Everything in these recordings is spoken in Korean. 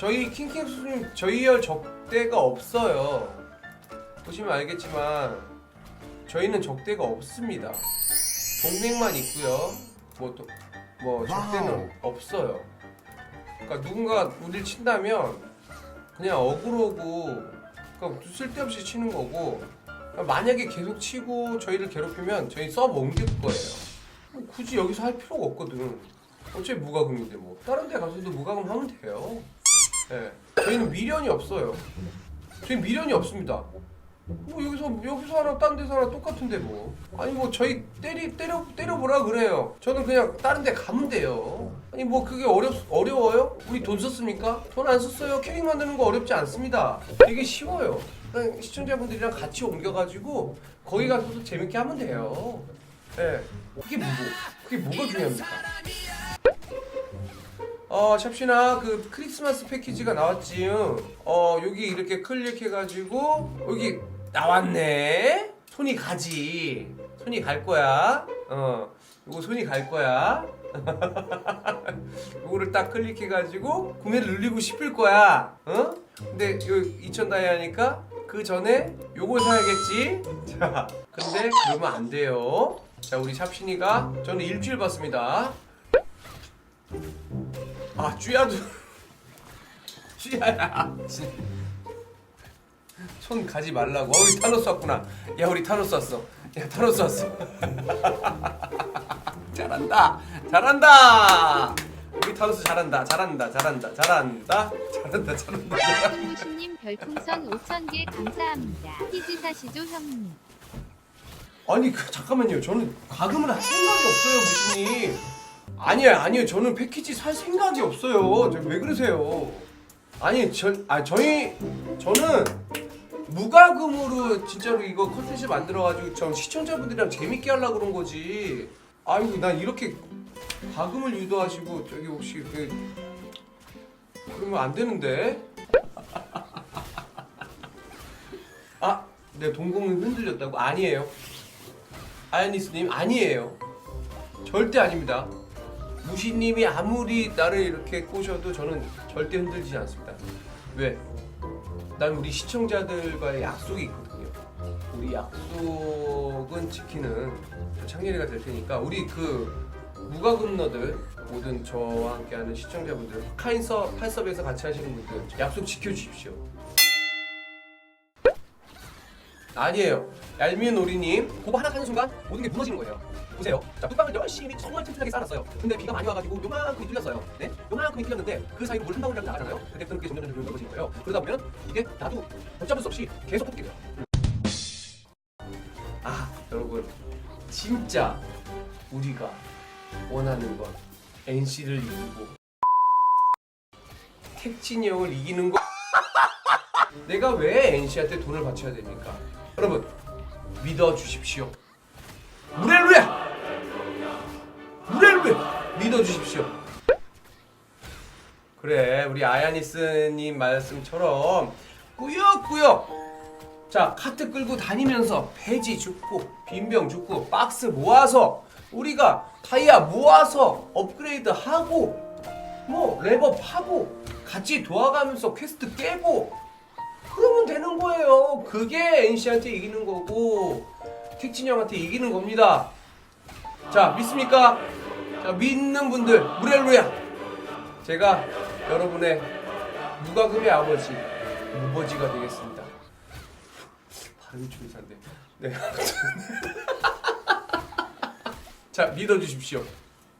저희 킹킹 수님 저희 열 적대가 없어요. 보시면 알겠지만 저희는 적대가 없습니다. 동맹만 있고요. 뭐 또 뭐 적대는. 없어요. 그러니까 누군가 우리를 친다면 그냥 어그로고 그러니까 쓸데없이 치는 거고 만약에 계속 치고 저희를 괴롭히면 저희 서브 옮길 거예요. 뭐 굳이 여기서 할 필요가 없거든. 어차피 무과금인데 뭐 다른 데 가서도 무과금 하면 돼요. 예. 저희는 미련이 없어요. 저희 미련이 없습니다. 뭐 여기서 여기서 하나 딴 데서 하나 똑같은데 뭐 아니 뭐 저희 때리 때려 때려 보라 그래요. 저는 그냥 다른 데 가면 돼요. 아니 뭐 그게 어렵 어려워요? 우리 돈 썼습니까? 돈 안 썼어요. 캐릭 만드는 거 어렵지 않습니다. 되게 쉬워요. 그냥 시청자분들이랑 같이 옮겨가지고 거기 가서도 재밌게 하면 돼요. 예. 그게 뭐고? 그게 뭐가 중요합니까? 어 샵시나 그 크리스마스 패키지가 나왔지. 어 여기 이렇게 클릭해가지고 여기 나왔네. 손이 가지. 손이 갈 거야. 어 요거 손이 갈 거야. 요거를 딱 클릭해가지고 구매를 누르고 싶을 거야. 어? 근데 요 2천 다이아니까 그 전에 요걸 사야겠지. 자, 근데 그러면 안 돼요. 자, 우리 샵신이가 저는 일주일 봤습니다. 아, 쥐야도 쥐야야. 손 가지 말라고. 어, 우리 타노스 왔구나. 야, 우리 타노스 왔어. 야, 타노스 왔어. 잘한다. 잘한다. 우리 타노스 잘한다. 잘한다. 잘한다. 잘한다. 잘한다. 잘한다. 손무신님 별풍선 5,000개 감사합니다. 피지 사시죠 형님. 아니 그, 잠깐만요. 저는 가금을 할 생각이 없어요, 무신님. 아니에요, 아니에요. 저는 패키지 살 생각이 없어요. 저 왜 그러세요? 아니, 저, 아 저희 저는 무가금으로 진짜로 이거 컨텐츠 만들어가지고 전 시청자분들이랑 재밌게 하려고 그런 거지. 아이고, 난 이렇게 가금을 유도하시고 저기 혹시 그 그러면 안 되는데. 아, 내 동공이 흔들렸다고? 아니에요. 아야니스님 아니에요. 절대 아닙니다. 무시님이 아무리 나를 이렇게 꼬셔도 저는 절대 흔들리지 않습니다. 왜? 난 우리 시청자들과의 약속이 있거든요. 우리 약속은 지키는 저 창렬이가 될 테니까 우리 그 무가금너들 모든 저와 함께하는 시청자분들 카인서 팔섭에서 같이 하시는 분들 약속 지켜주십시오. 아니에요. 얄미운 오리님 그거 하나 사는 순간 모든 게 무너지는 거예요. 보세요. 자, 뚝방을 열심히 정말 튼튼하게 쌓았어요. 근데 비가 많이 와가지고 요만큼이 뚫렸어요. 네? 요만큼이 뚫렸는데 그 사이로 물 한 방울이라도 나가잖아요. 그때부터 그게 점점 점점 넓어지는 거예요. 그러다 보면 이게 나도 걷잡을 수 없이 계속 뽑게 돼요. 아, 여러분 진짜 우리가 원하는 건 NC를 이기고 택진형을 이기는 거. 내가 왜 NC한테 돈을 바쳐야 됩니까? 여러분 믿어 주십시오. 무렐루야! 무렐루야! 믿어 주십시오. 그래 우리 아야니스님 말씀처럼 꾸역꾸역 자 카트 끌고 다니면서 배지 줍고 빈병 줍고 박스 모아서 우리가 타이어 모아서 업그레이드 하고 뭐 랩업 하고 같이 도와가면서 퀘스트 깨고 그러면 되는 거예요. 그게 NC한테 이기는 거고 택진 형한테 이기는 겁니다. 자 믿습니까? 자 믿는 분들 무렐루야. 제가 여러분의 무가금의 아버지 무버지가 되겠습니다. 발음이 좀 이상한데. 네. 자 믿어주십시오.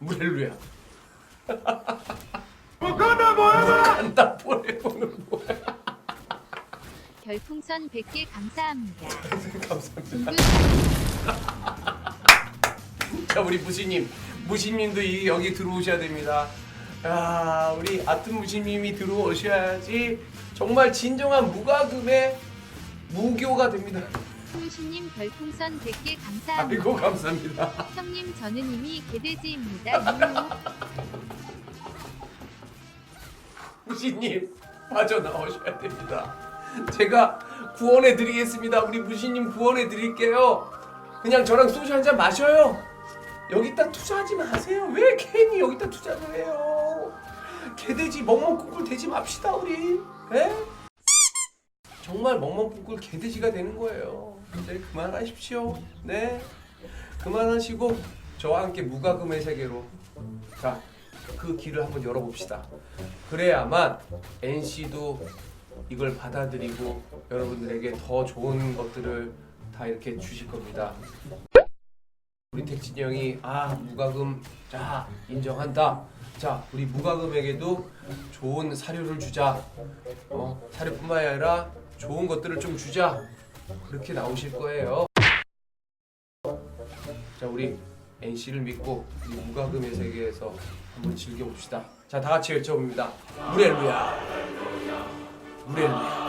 무렐루야. 간다 보내보는 거야. 별풍선 100개 감사합니다. 감사합니다. 자 우리 무시님 무시님도 이 여기 들어오셔야 됩니다. 야 우리 아트 무시님이 들어오셔야지 정말 진정한 무과금의 무교가 됩니다. 손무신님 별풍선 100개 감사합니다. 아이고 감사합니다. 형님 저는 이미 개돼지입니다. 유후. 무시님 빠져나오셔야 됩니다. 제가 구원해 드리겠습니다. 우리 무시님 구원해 드릴게요. 그냥 저랑 소주 한 잔 마셔요. 여기다 투자하지 마세요. 왜 괜히 여기다 투자를 해요? 개돼지 멍멍꾸꿀 돼지 맙시다 우리. 에? 정말 멍멍꾸꿀 개돼지가 되는 거예요. 이제 그만하십시오. 네. 그만하시고 저와 함께 무과금의 세계로 자 그 길을 한번 열어봅시다. 그래야만 NC도 이걸 받아들이고 여러분들에게 더 좋은 것들을 다 이렇게 주실 겁니다. 우리 택진이 형이 아 무과금 자 인정한다. 자 우리 무과금에게도 좋은 사료를 주자. 어 사료뿐만 아니라 좋은 것들을 좀 주자. 그렇게 나오실 거예요. 자 우리 NC를 믿고 이 무과금의 세계에서 한번 즐겨봅시다. 자 다 같이 외쳐봅니다. 무렐루야. 무렐루야.